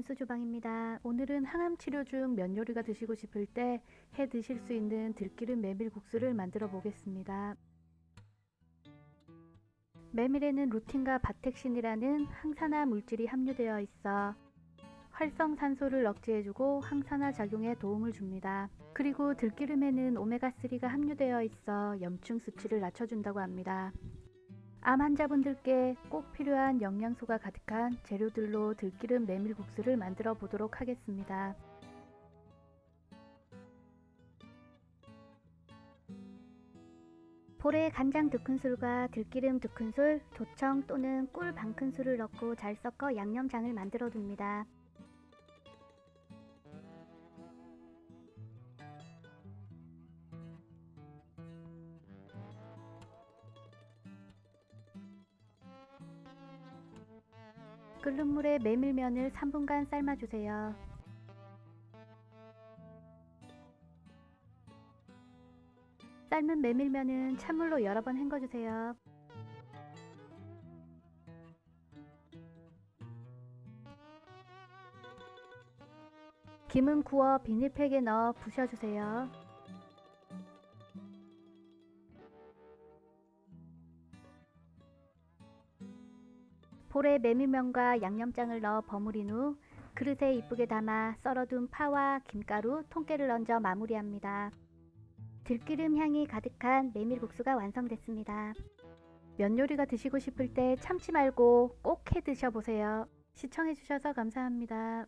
원수 주방입니다. 오늘은 항암 치료 중 면 요리가 드시고 싶을 때 해 드실 수 있는 들기름 메밀 국수를 만들어 보겠습니다. 메밀에는 루틴과 바텍신이라는 항산화 물질이 함유되어 있어 활성산소를 억제해주고 항산화 작용에 도움을 줍니다. 그리고 들기름에는 오메가3가 함유되어 있어 염증 수치를 낮춰준다고 합니다. 암 환자분들께 꼭 필요한 영양소가 가득한 재료들로 들기름 메밀국수를 만들어 보도록 하겠습니다. 볼에 간장 2큰술과 들기름 2큰술, 도청 또는 꿀 반큰술을 넣고 잘 섞어 양념장을 만들어 둡니다. 끓는 물에 메밀면을 3분간 삶아주세요. 삶은 메밀면은 찬물로 여러 번 헹궈주세요. 김은 구워 비닐팩에 넣어 부셔주세요. 볼에 메밀면과 양념장을 넣어 버무린 후 그릇에 이쁘게 담아 썰어둔 파와 김가루, 통깨를 얹어 마무리합니다. 들기름 향이 가득한 메밀국수가 완성됐습니다. 면 요리가 드시고 싶을 때 참지 말고 꼭 해 드셔보세요. 시청해주셔서 감사합니다.